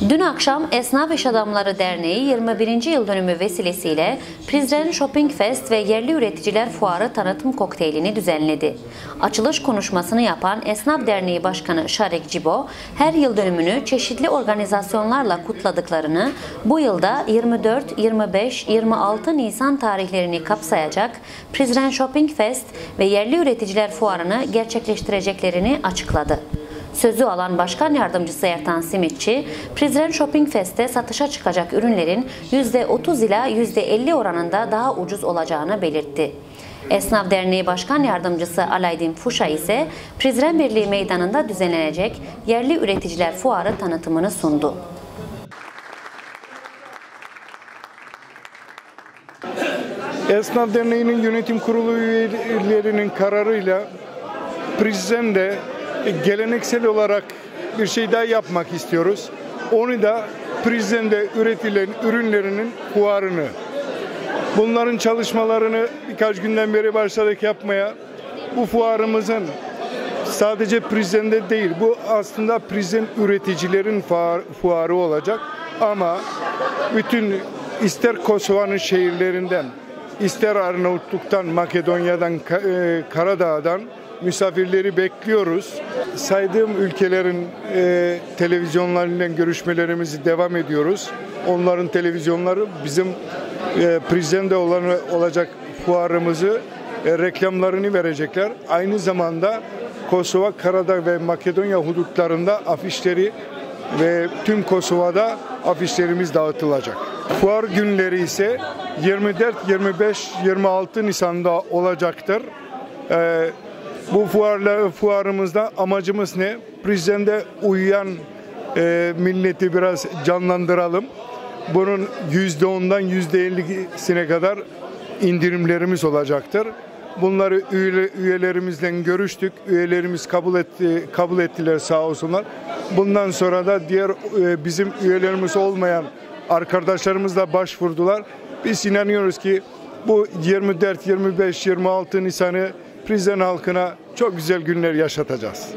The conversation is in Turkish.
Dün akşam Esnaf İş Adamları Derneği 21. yıl dönümü vesilesiyle Prizren Shopping Fest ve Yerli Üreticiler Fuarı tanıtım kokteylini düzenledi. Açılış konuşmasını yapan Esnaf Derneği Başkanı Şarek Cibo, her yıl dönümünü çeşitli organizasyonlarla kutladıklarını, bu yılda 24, 25, 26 Nisan tarihlerini kapsayacak Prizren Shopping Fest ve Yerli Üreticiler Fuarını gerçekleştireceklerini açıkladı. Sözü alan Başkan Yardımcısı Ertan Simitçi, Prizren Shopping Fest'te satışa çıkacak ürünlerin %30 ila %50 oranında daha ucuz olacağını belirtti. Esnaf Derneği Başkan Yardımcısı Alaydin Fuşa ise Prizren Birliği Meydanı'nda düzenlenecek Yerli Üreticiler Fuarı tanıtımını sundu. Esnaf Derneği'nin yönetim kurulu üyelerinin kararıyla Prizren'de geleneksel olarak bir şey daha yapmak istiyoruz. Onu da Prizren'de üretilen ürünlerinin fuarını. Bunların çalışmalarını birkaç günden beri başladık yapmaya. Bu fuarımızın sadece Prizren'de değil, bu aslında Prizren üreticilerin fuarı olacak. Ama bütün ister Kosova'nın şehirlerinden, ister Arnavutluk'tan, Makedonya'dan, Karadağ'dan misafirleri bekliyoruz. Saydığım ülkelerin e, televizyonlarıyla görüşmelerimizi devam ediyoruz. Onların televizyonları bizim e, Prizren'de olan olacak fuarımızı e, reklamlarını verecekler. Aynı zamanda Kosova, Karadağ ve Makedonya hudutlarında afişleri ve tüm Kosova'da afişlerimiz dağıtılacak. Fuar günleri ise 24, 25, 26 Nisan'da olacaktır. Ee, bu fuarla, fuarımızda amacımız ne? Prizren'de uyuyan e, milleti biraz canlandıralım. Bunun yüzde ondan yüzde ellisine kadar indirimlerimiz olacaktır. Bunları üye, üyelerimizle görüştük. Üyelerimiz kabul etti, kabul ettiler sağ olsunlar. Bundan sonra da diğer e, bizim üyelerimiz olmayan arkadaşlarımız başvurdular. Biz inanıyoruz ki bu 24, 25, 26 Nisan'ı Prizren halkına çok güzel günler yaşatacağız.